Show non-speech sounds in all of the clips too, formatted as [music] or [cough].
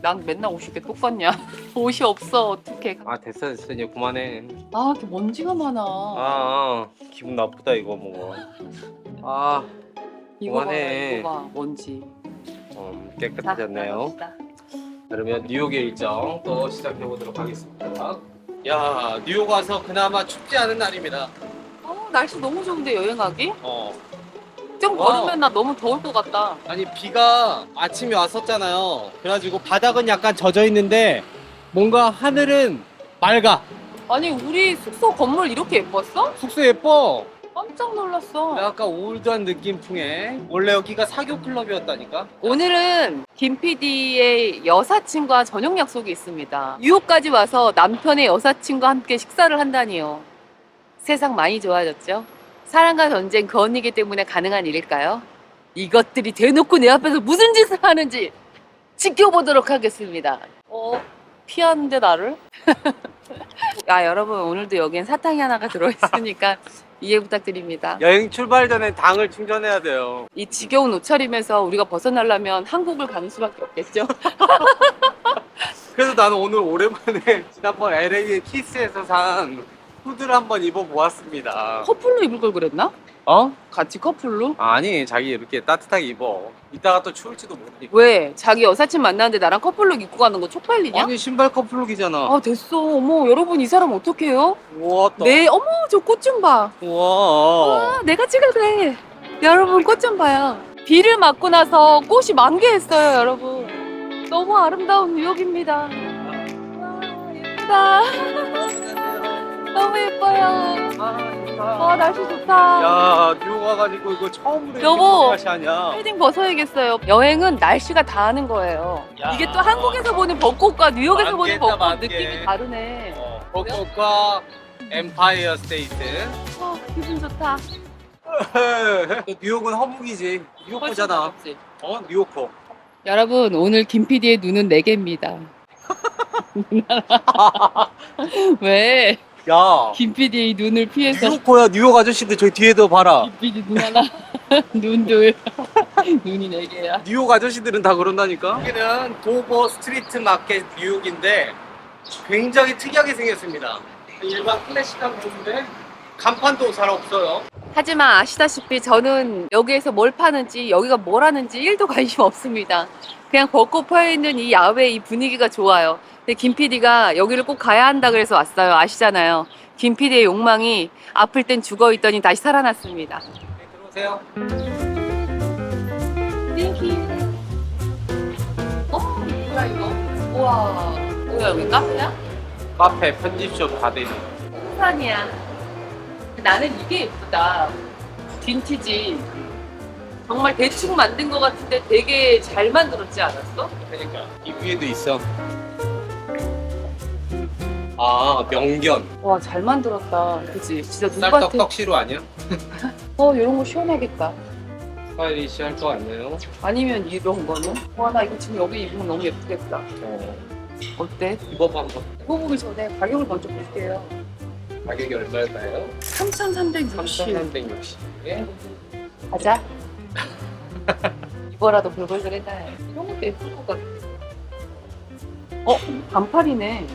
난 맨날 옷이 왜 똑같냐? [laughs] 옷이 없어 어떡해? 아 됐어 됐어 이제 그만해. 아 이렇게 먼지가 많아. 아, 아 기분 나쁘다 이거 뭐. 아 이거 봐 그만해. 이거 봐 먼지. 어, 자, 깨끗해졌네요. 나갑시다. 그러면 뉴욕의 일정 또 시작해 보도록 하겠습니다. 야 뉴욕 와서 그나마 춥지 않은 날입니다. 어, 날씨 너무 좋은데 여행 가기? 어 좀 와우. 걸으면 나 너무 더울 것 같다. 아니 비가 아침에 왔었잖아요. 그래가지고 바닥은 약간 젖어 있는데 뭔가 하늘은 맑아. 아니 우리 숙소 건물 이렇게 예뻤어? 숙소 예뻐. 깜짝 놀랐어. 약간 올드한 느낌 풍에 원래 여기가 사교 클럽이었다니까. 오늘은 김 PD의 여사친과 저녁 약속이 있습니다. 뉴욕까지 와서 남편의 여사친과 함께 식사를 한다니요. 세상 많이 좋아졌죠? 사랑과 전쟁 그 언니기 때문에 가능한 일일까요? 이것들이 대놓고 내 앞에서 무슨 짓을 하는지 지켜보도록 하겠습니다. 어? 피하는데 나를? 야 [laughs] 여러분 오늘도 여기엔 사탕이 하나가 들어있으니까 [laughs] 이해 부탁드립니다. 여행 출발 전에 당을 충전해야 돼요. 이 지겨운 옷차림에서 우리가 벗어나려면 한국을 가는 수밖에 없겠죠. [laughs] 그래서 나는 오늘 오랜만에 지난번 LA 키스에서 산 후드를 한번 입어보았습니다. 커플로 입을 걸 그랬나? 어? 같이 커플로? 아니 자기 이렇게 따뜻하게 입어. 이따가 또 추울지도 모르니까. 왜? 자기 여사친 만나는데 나랑 커플로 입고 가는 거 쪽팔리냐? 아니 신발 커플룩이잖아. 아 됐어. 어머 여러분 이 사람 어떡해요? 우와 또. 네 어머 저 꽃 좀 봐. 우와. 아 내가 찍을래. 여러분 꽃 좀 봐요. 비를 맞고 나서 꽃이 만개했어요 여러분. 너무 아름다운 뉴욕입니다. 와 예쁘다. [laughs] 너무 예뻐요. 와 날씨 좋다. 야 뉴욕 와가지고 이거 처음으로 여보. 아니야. 패딩 벗어야겠어요. 여행은 날씨가 다 하는 거예요. 야. 이게 또 한국에서 보는 벚꽃과 뉴욕에서 보는 맞겠다, 벚꽃 맞게. 느낌이 다르네. 어, 벚꽃과 엠파이어 스테이트. 와 기분 좋다. [laughs] 뉴욕은 허무이지. 뉴욕커잖아. 훨씬 어 뉴욕커. 여러분 오늘 김 PD의 눈은 4개입니다. [laughs] [laughs] 왜? 야. 김 PD의 눈을 피해서 뉴욕커야 뉴욕 아저씨들 저기 뒤에도 봐라. 김 PD 눈 하나, [laughs] 눈 둘, [laughs] 눈이 4개야. 뉴욕 아저씨들은 다 그런다니까. 여기는 도버 스트리트 마켓 뉴욕인데 굉장히 특이하게 생겼습니다. 일반 클래식한 곳인데 간판도 잘 없어요. 하지만 아시다시피 저는 여기에서 뭘 파는지 여기가 뭘 하는지 1도 관심 없습니다. 그냥 벚꽃 펴 있는 이 야외 이 분위기가 좋아요. 근데 김 PD가 여기를 꼭 가야 한다 그래서 왔어요. 아시잖아요. 김 PD의 욕망이 아플 땐 죽어 있더니 다시 살아났습니다. 네, 들어오세요. 땡큐. 어? 뭐야 이거? 우와. 뭐야 여기 카페야? 카페 편집숍 다 되네. 산이야. 나는 이게 예쁘다. 빈티지. 정말 대충 만든 것 같은데 되게 잘 만들었지 않았어? 그러니까 이 위에도 있어. 아 명견. 와, 잘 만들었다. 그치? 진짜 쌀떡 누구한테. 떡시로 아니야? 어, 이런 거 시원하겠다. 스타일리시 할 거 같네요. 아니면 이런 거는? 와, 나 이거 지금 여기 입으면 너무 예쁘겠다. 어. 어때? 입어봐 한번. 입어보기 전에 가격을 먼저 볼게요. 가격이 얼마일까요? 3,360. 3,360. 예? 가자. [laughs] 이거라도 불벌들 해놔요. 이런 것도 예쁠 것 같아. 어, 반팔이네.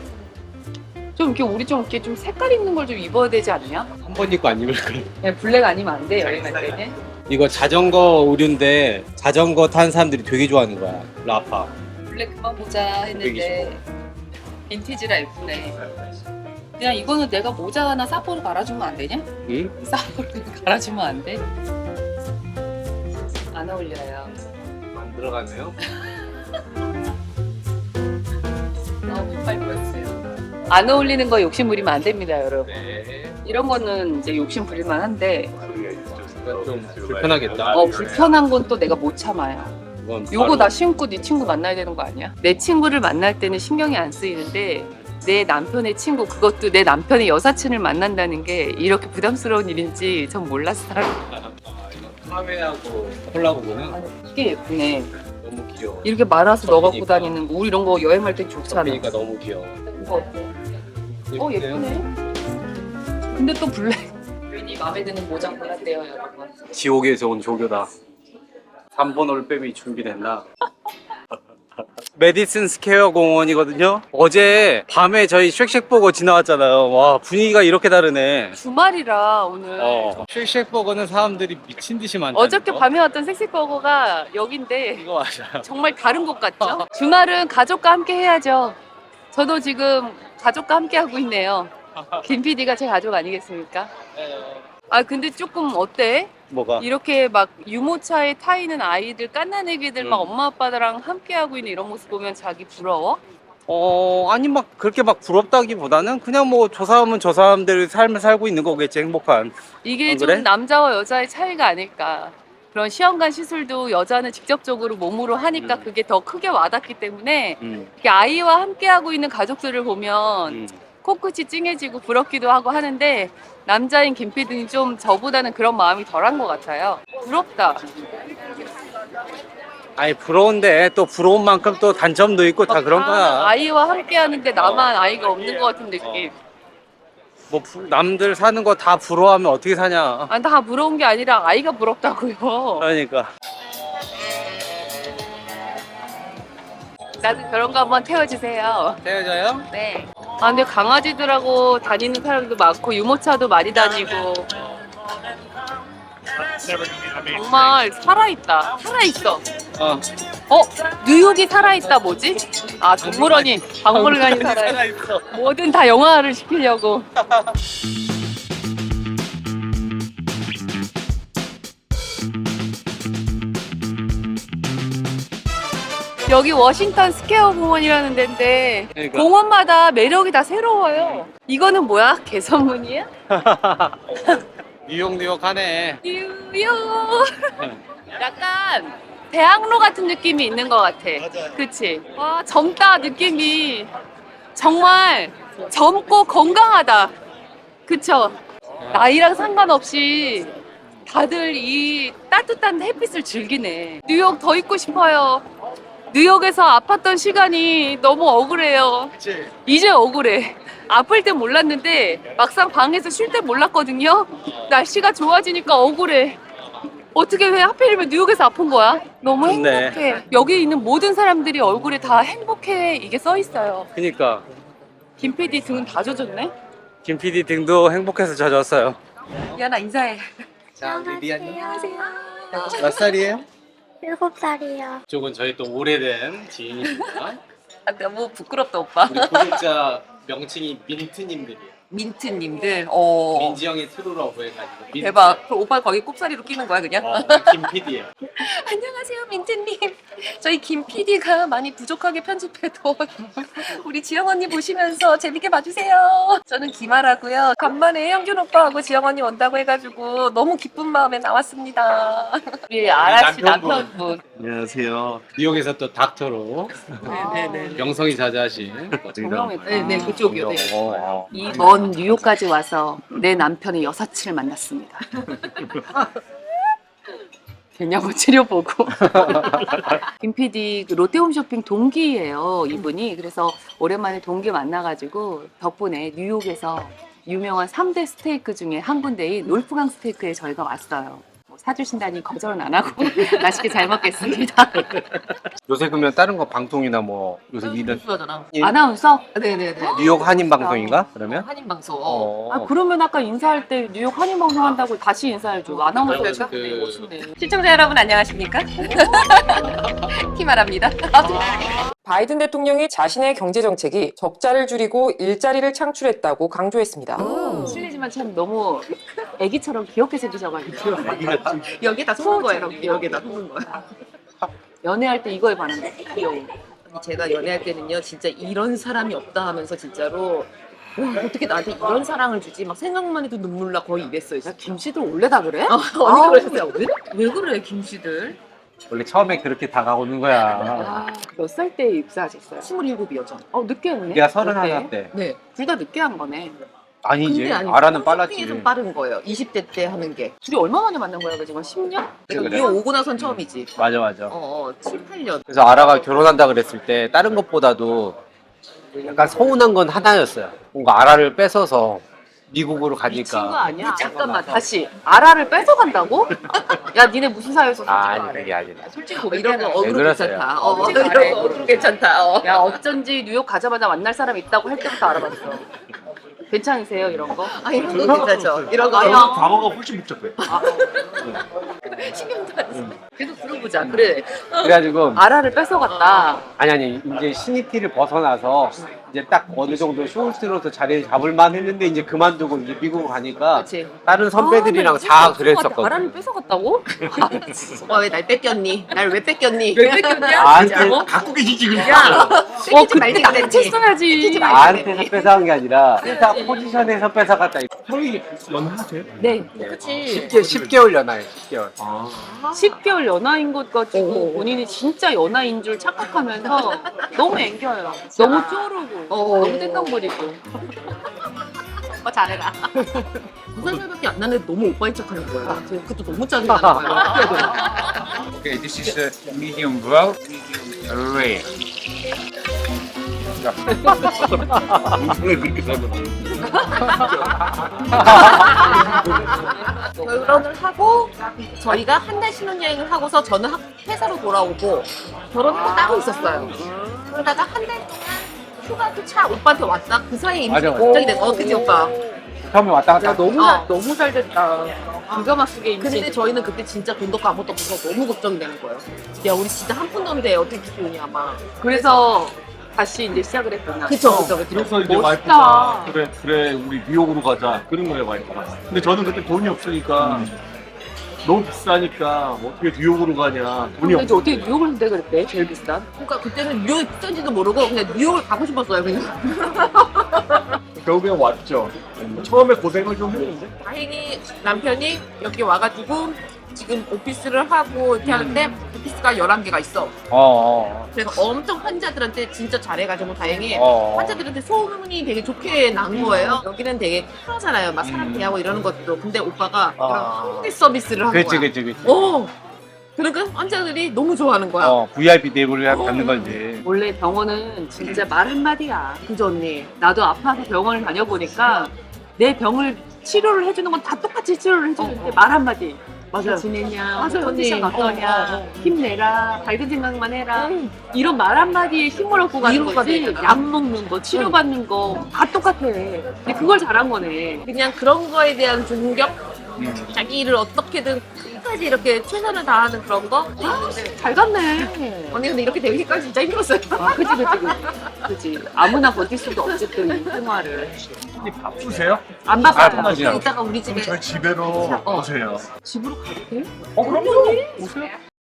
좀 이렇게 우리 좀 이렇게 좀 색깔 있는 걸 좀 입어야 되지 않냐? 한 번 입고 안 입을 거야. 그냥 블랙 아니면 안 돼, 여행 갈. 때는. 이거 자전거 오류인데 자전거 탄 사람들이 되게 좋아하는 거야. 라파. 블랙 그만 보자 했는데 빈티지라 예쁘네. 그냥 이거는 내가 모자 하나 사포로 갈아주면 안 되냐? 응? 사포로 갈아주면 안 돼? 안 어울려요. 안 들어가네요. [laughs] 너무 이빨 보였어요. 안 어울리는 거 욕심 부리면 안 됩니다, 여러분. 네. 이런 거는 이제 욕심 부릴만 한데 좀 불편하겠다. 어 불편한 건 또 내가 못 참아요. 이건 요거 바로 나 신고 네 친구 만나야 되는 거 아니야? 내 친구를 만날 때는 신경이 안 쓰이는데 내 남편의 친구 그것도 내 남편의 여사친을 만난다는 게 이렇게 부담스러운 일인지 전 몰랐어요. 카메하고 콜라보는 이게 예쁘네. 너무 귀여워. 이렇게 말아서 넣어 갖고 접히니까. 다니는 거 우리 이런 거 여행할 때 좋잖아. 그러니까 너무 귀여워. 이거 어때? 어 예쁘네. 근데 또 블랙. 괜히 마음에 드는 모장 골랐대요 여러분. 지옥에서 온 조교다. 3번 올빼미 준비됐나? 메디슨 스퀘어 공원이거든요. 어제 밤에 저희 쉑쉑 보고 지나왔잖아요. 와 분위기가 이렇게 다르네. 주말이라 오늘 어. 쉑쉑 버거는 사람들이 미친 듯이 많다. 어저께 밤에 왔던 섹시버거가 여긴데 이거 맞아요. 정말 다른 곳 같죠? 주말은 가족과 함께 해야죠. 저도 지금 가족과 함께 하고 있네요. 김 PD가 제 가족 아니겠습니까? 아 근데 조금 어때? 뭐가? 이렇게 막 유모차에 타 있는 아이들 깐난 애기들 막 음. 엄마 아빠랑 함께 하고 있는 이런 모습 보면 자기 부러워? 어 아니 막 그렇게 막 부럽다기보다는 그냥 뭐 저 사람은 저 사람들의 삶을 살고 있는 거겠지 행복한. 이게 아, 좀 그래? 남자와 여자의 차이가 아닐까. 그런 시험관 시술도 여자는 직접적으로 몸으로 하니까 음. 그게 더 크게 와닿기 때문에 음. 이렇게 아이와 함께 하고 있는 가족들을 보면 음. 코끝이 찡해지고 부럽기도 하고 하는데 남자인 김PD는 좀 저보다는 그런 마음이 덜한 것 같아요. 부럽다. 아니 부러운데 또 부러운 만큼 또 단점도 있고 다 그런 아, 거야. 아이와 함께 하는데 나만 아이가 없는 것 같은 느낌. 뭐 부- 남들 사는 거 다 부러워하면 어떻게 사냐. 아, 다 부러운 게 아니라 아이가 부럽다고요. 그러니까. 나도 그런 거 한번 태워주세요. 태워져요? 네. 아, 근데 강아지들하고 다니는 사람도 많고 유모차도 많이 다니고 정말 살아있다. 살아있어. 어. 어? 뉴욕이 살아있다 뭐지? 아 동물원이 박물관이 살아있어. 뭐든 다 영화를 시키려고. [laughs] 여기 워싱턴 스퀘어 공원이라는 데인데 그러니까. 공원마다 매력이 다 새로워요. 이거는 뭐야? 개선문이야? [laughs] 뉴욕 뉴욕 하네. 뉴욕. 약간 대학로 같은 느낌이 있는 것 같아. 그치? 와, 젊다 느낌이 정말 젊고 건강하다. 그쵸? 나이랑 상관없이 다들 이 따뜻한 햇빛을 즐기네. 뉴욕 더 있고 싶어요. 뉴욕에서 아팠던 시간이 너무 억울해요. 그치. 이제 억울해. 아플 때 몰랐는데 막상 방에서 쉴 때 몰랐거든요. 날씨가 좋아지니까 억울해. 어떻게 왜 하필이면 뉴욕에서 아픈 거야? 너무 좋네. 행복해. 여기 있는 모든 사람들이 얼굴에 다 행복해 이게 써 있어요. 그니까. 김 PD 등은 다 젖었네. 김 PD 등도 행복해서 젖었어요. 야나 인사해. 자, 리리안님. 안녕하세요. 몇 살이에요? 일곱 살이요. 이쪽은 저희 또 오래된 지인입니다. 아, 너무 부끄럽다 오빠. 우리 구독자 명칭이 민트님들이에요. 민트님들. 어. 민지 형의 트루라고 해가지고. 민트. 대박. 그럼 오빠 거기 꼽사리로 끼는 거야 그냥? 어, 김 PD예요. [laughs] 안녕하세요, 민트님. 저희 김 PD가 많이 부족하게 편집해도 [laughs] 우리 지영 언니 보시면서 재밌게 봐주세요. 저는 김아라고요. 간만에 형준 오빠하고 지영 언니 온다고 해가지고 너무 기쁜 마음에 나왔습니다. 우리 아라 씨 남편분. 남편분. 안녕하세요. 뉴욕에서 또 닥터로 네네네. 명성이 자자하신 정명했다. 네 네 그쪽이요. 네. 어, 이 먼 뉴욕까지 와서 내 남편의 여사친을 만났습니다. [laughs] 되냐고 치료보고. [laughs] 김 PD 그 롯데홈 쇼핑 동기예요, 이분이. 그래서 오랜만에 동기 만나가지고 덕분에 뉴욕에서 유명한 3대 스테이크 중에 한 군데인 놀프강 스테이크에 저희가 왔어요. 뭐 사주신다니 거절은 안 하고 [laughs] 맛있게 잘 먹겠습니다. [laughs] 요새 그러면 다른 거 방송이나 뭐 요새 이런 뉴스하잖아. 예. 아나운서? 네네네. 뉴욕 한인 방송인가? 그러면? 한인 방송. 어. 아 그러면 아까 인사할 때 뉴욕 한인 방송 한다고 다시 인사해줘. 아나운서가? 그- 네, 멋있네. 시청자 여러분 안녕하십니까? [laughs] 키마랍니다. 바이든 대통령이 자신의 경제 정책이 적자를 줄이고 일자리를 창출했다고 강조했습니다. 실례지만 참 너무 애기처럼 귀엽게 생기셔가지고 여기다 속는 거예요. 여기다 속는 거야. 연애할 때 이거에 귀여워. 아니, 제가 연애할 때는요, 진짜 이런 사람이 없다 하면서 진짜로 와, 어떻게 나한테 이런 사랑을 주지? 막 생각만 해도 눈물 나 거의 이랬어요. 진짜. 김씨들 원래 다 그래? 어, 언니 그러셨어요. 왜, 왜 그래, 김씨들? 원래 처음에 그렇게 다가오는 거야. 아, 몇살 때 입사하셨어요? 27이었죠. 어 늦게 했네. 내가 서른 하나 때. 네. 둘 다 늦게 한 거네. 아니지. 아니, 아라는 빨랐지. 좀 빠른 거예요. 20대 때 하는 게. 둘이 얼마 만에 만난 거야, 그 지금 10년? 내가 그래. 뉴욕 오고 나선 처음이지. 맞아 맞아. 어, 어 7, 8년. 그래서 아라가 결혼한다 그랬을 때 다른 것보다도 약간 서운한 건 하나였어요. 뭔가 아라를 뺏어서 미국으로 미친 거 가니까. 아니야? 잠깐만 다시 아라를 뺏어간다고? 야 니네 무슨 사이에서 아, 아니. 그게 아니라. 솔직히 뭐 이런 거왜 어그로 그러세요? 괜찮다. 어, 솔직히 이런. 거 어그로 괜찮다. 어. 야 어쩐지 뉴욕 가자마자 만날 사람 있다고 할 때부터 알아봤어. 괜찮으세요 이런 거? 아 이런 거 괜찮죠. 이런 거 아니야. 과거가 훨씬 복잡해. 신경도 안 써. 계속 들어보자. 그래 그래가지고 아라를 뺏어갔다. 아니 아니 이제 시니티를 벗어나서 이제 딱 어느 정도 쇼호스트로서 자리를 잡을만 했는데 이제 그만두고 이제 미국으로 가니까 그렇지. 다른 선배들이랑 [laughs] 아, 다 아라를 그랬었거든. 뺏어갔다고? 어, 왜날 뺏겼니? 날 왜 뺏겼니? 왜 뺏겼냐? 나한테 갖고 계시지 그럼. 야, 뺏기지 어 말지 그때 그랬지. 했어야지. 나한테서 뺏어간 게 아니라 회사 포지션에서 뺏어갔다. 형이 연하세요? 네. 10개 10개월 연하예요. 10개월. 10개월 연하인 것 가지고 본인이 진짜 연하인 줄 착각하면서 너무 앵겨요. 너무 쪼르고 너무 땡깡부리고. 어, 잘해라. 두 살밖에 안 나는데 너무 오빠인 척 하는 거예요. 그것도 너무 짜증나는 거예요. [laughs] Okay, this is a medium well, rare. 결혼을 하고 저희가 한 달 신혼여행을 하고서 저는 학- 회사로 돌아오고 결혼하고 따로 있었어요. 그러다가 한 달 동안 휴가도 차 오빠한테 왔다. 그 사이에 임신 맞아, 맞아. 걱정이 돼서 어, 그지 오빠. 처음에 왔다 갔다. 야 너무 어. 잘 너무 잘 됐다. 기가 막히게 임신. 근데 저희는 그때 진짜 돈도 없고 아무것도 없어서 너무 걱정되는 거예요. 야 우리 진짜 한 푼도 없는데 어떻게 키우냐 막. 그래서 다시 이제 시작을 했구나. 그쵸 그쵸 그쵸. 그래서 이제 멋있다. 와이프가 그래 그래 우리 뉴욕으로 가자 그런 거예요 와이프가. 근데 저는 그때 돈이 없으니까 너무 비싸니까 뭐 어떻게 뉴욕으로 가냐 돈이 근데 없. 이제 어떻게 뉴욕을 선택 그랬대? 제일 비싼? 그러니까 그때는 뉴욕이 비싼지도 모르고 그냥 뉴욕을 가고 싶었어요 그냥. [laughs] 결국엔 왔죠. 처음에 고생을 좀 했는데. 다행히 남편이 여기 와가지고 지금 오피스를 하고 이렇게 하는데 오피스가 11개가 있어. 어, 어. 그래서 엄청 환자들한테 진짜 잘해가지고 다행히 어. 환자들한테 소문이 되게 좋게 난 거예요. 여기는 되게 편하잖아요. 막 사람 대하고 이러는 것도. 근데 오빠가 이런 아. 한국의 서비스를 한 그렇지, 거야. 그렇지, 그렇지. 오! 그러니까 환자들이 너무 좋아하는 거야. 어, VIP 대우를 어. 받는 거지. 원래 병원은 진짜 말 한마디야. 그죠 언니? 나도 아파서 병원을 다녀보니까 내 병을 치료를 해주는 건 다 똑같이 치료를 해주는데 말 한마디. 맞아요. 지내냐, 맞아요, 컨디션 언니. 어떠냐, 어, 어, 어. 힘내라, 밝은 생각만 해라. 음. 이런 말 한마디에 힘을 얻고 가는 거지. 되잖아. 약 먹는 거, 치료받는 거 다 똑같아. 근데 그걸 잘한 거네. 그냥 그런 거에 대한 존경? 음. 자기 일을 어떻게든 끝까지 이렇게 최선을 다하는 그런 거? 잘 갔네. 언니 근데 이렇게 되기까지 진짜 힘들었어요. 아, 그치, 그치, 그치. 그치. 아무나 버틸 수도 없지, 또이 생활을. 바쁘세요? 안 아, 바빠요. 바쁘지. 이따가 우리 집에 저희 집에로 어. 오세요. 집으로 가도 돼? 어 그럼요. 오세요.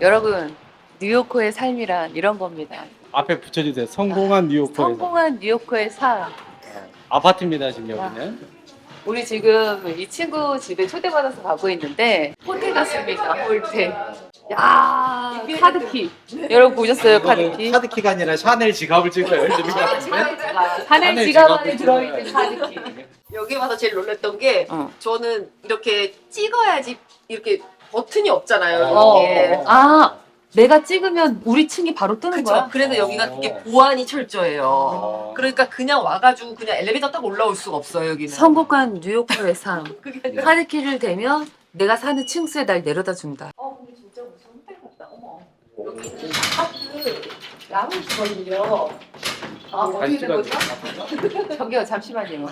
여러분, 뉴요커의 삶이란 이런 겁니다. 앞에 붙여주세요. 성공한 뉴요커에서. 성공한 뉴요커의 삶. 아파트입니다, 지금 여기는. 우리 지금 이 친구 집에 초대받아서 가고 있는데 호텔 갔습니다. 호텔. 야 카드키. 여러분 보셨어요 카드키? 카드키가 아니라 샤넬 지갑을 찍어요. 이렇게 샤넬 샤넬 지갑 안에 들어있는 찍어요. 카드키. 여기 와서 제일 놀랐던 게 어. 저는 이렇게 찍어야지 이렇게 버튼이 없잖아요. 어. 이렇게. 아 내가 찍으면 우리 층이 바로 뜨는 그쵸. 거야? 그래서 여기가 되게 보안이 철저해요. 그러니까 그냥 와가지고 그냥 엘리베이터 타고 올라올 수가 없어요 여기는. 성공한 뉴요커의 [laughs] 삶. 그게 아니라 카드키를 대면 내가 사는 층수에 날 내려다 준다. 어, 근데 진짜 무슨 호텔 같다. 어머. 여기 아파트 야구 있거든요. 아, 어디 있는 거죠? [laughs] 저기요 잠시만요.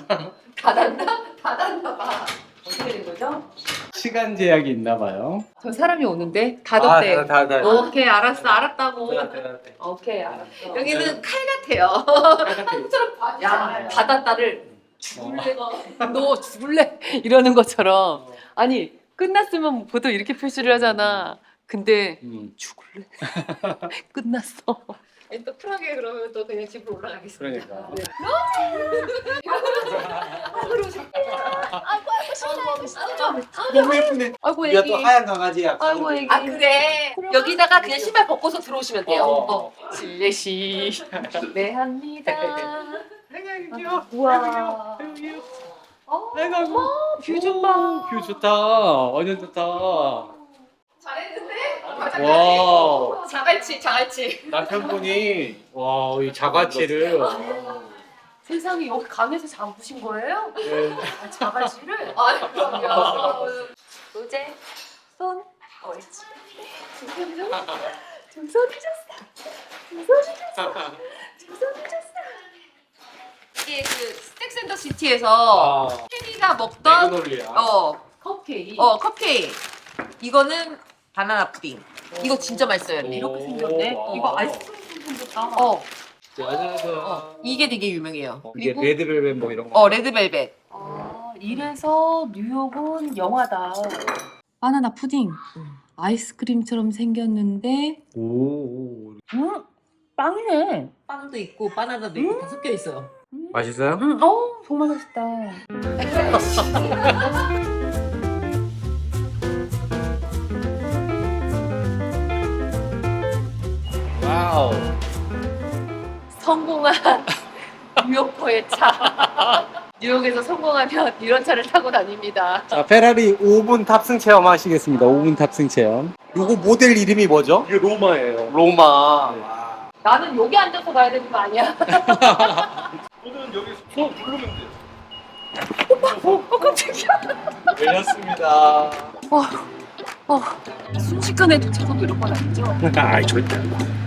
닫았나? 닫았나 봐. 어떻게 된 거죠? 시간 제약이 있나 봐요. 저 사람이 오는데 아, 닫았대. 다, 다, 다. 오케이 알았어 알았다고. 다, 다, 다. 오케이 알았어. 여기는 칼 같아요. 야 닫았다를 죽을래 너 죽을래 이러는 것처럼 아니 끝났으면 보통 이렇게 표시를 하잖아. 근데 음, 죽을래 [laughs] 끝났어. 또 쿨하게 그러면 또 그냥 집으로 올라가겠습니다. 그러니까. 네. 너무 예쁘네. 아이고 애기. 또 하얀 강아지야. 아이고 애기. 아 그래. 여기다가 그냥 신발 벗고서 들어오시면 돼요. 어. 어. 실례시 네 합니다. 아이고, 귀여워. 우와. 아이고, 귀여워. 아이고, 귀여워. 어, 아이고, 아이고. 어머 뷰좀 봐. 뷰 좋다. 완전 좋다. 잘했는데? 와. 자갈치, 자갈치. 남편분이 와, 이 자가치를 세상에 여기 강에서 잠그신 거예요? 네. 자갈치를? 아, 노제 손 옳지. 중손 해줬어. 중손 해줬어. 중손 해줬어. 이게 그 스택 센터 시티에서 아, 혜리가 먹던 매그놀리아. 어, 컵케이크. 어 컵케이크. 이거는 바나나 푸딩. 이거 진짜 맛있어요. 언니. 이렇게 생겼네. 와. 이거 아이스크림 생겼다. 어, 짜자잔. 어, 이게 되게 유명해요. 이게 그리고 레드벨벳 뭐 이런 거. 어 레드벨벳. 아, 이래서 뉴욕은 영화다. 바나나 푸딩. 아이스크림처럼 생겼는데, 오. 음, 빵이네. 빵도 있고 바나나도 있고 다 섞여 있어요. 맛있어요? 음, 어, 정말 맛있다. [laughs] 성공한 [laughs] 뉴욕커의 차. 뉴욕에서 성공하면 이런 차를 타고 다닙니다. 자, 페라리 5분 탑승 체험 하시겠습니다. 5분 탑승 체험. 요거 모델 이름이 뭐죠? 이게 로마예요. 로마. 나는 여기 앉아서 가야 되는 거 아니야? [laughs] 저는 여기서 손 누르면 돼요. 열렸습니다. 어, 순식간에 도착하고 이런 건 아니죠? [laughs] 아이 절대. 나도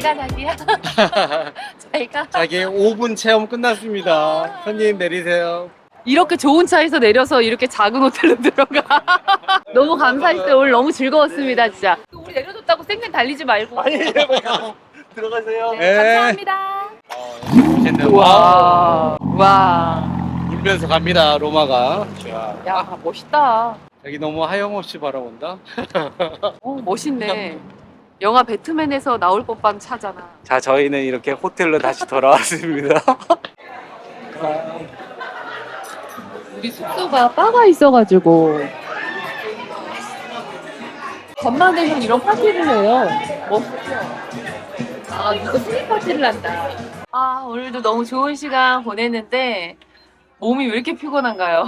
잘가 자기야. [laughs] 잘 가. 자기 5분 체험 끝났습니다. 손님 내리세요. 이렇게 좋은 차에서 내려서 이렇게 작은 호텔로 들어가. [laughs] 너무 감사했어요. 오늘 너무 즐거웠습니다, 진짜. 우리 내려줬다고 생생 달리지 말고. [laughs] 들어가세요. 네, 감사합니다. 와. 와. 와. 울면서 갑니다. 로마가. 자, 야, 멋있다. 여기 너무 하염없이 바라본다. 어, 멋있네. 영화 배트맨에서 나올 법한 차잖아. 자, 저희는 이렇게 호텔로 다시 돌아왔습니다. [laughs] 우리 숙소가 바가 있어가지고 전망대에서 이런 파티를 해요. 멋있죠? 아 누가 생일 파티를 한다. 아 오늘도 너무 좋은 시간 보냈는데 몸이 왜 이렇게 피곤한가요?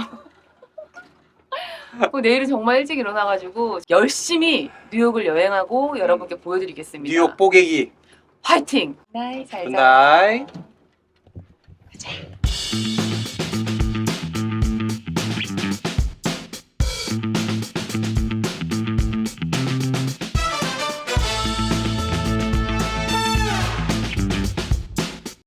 어, 내일은 정말 일찍 일어나가지고 열심히 뉴욕을 여행하고 여러분께 보여드리겠습니다. 뉴욕 뽀개기. 화이팅! 나이 잘 자. 굿나잇. 가자.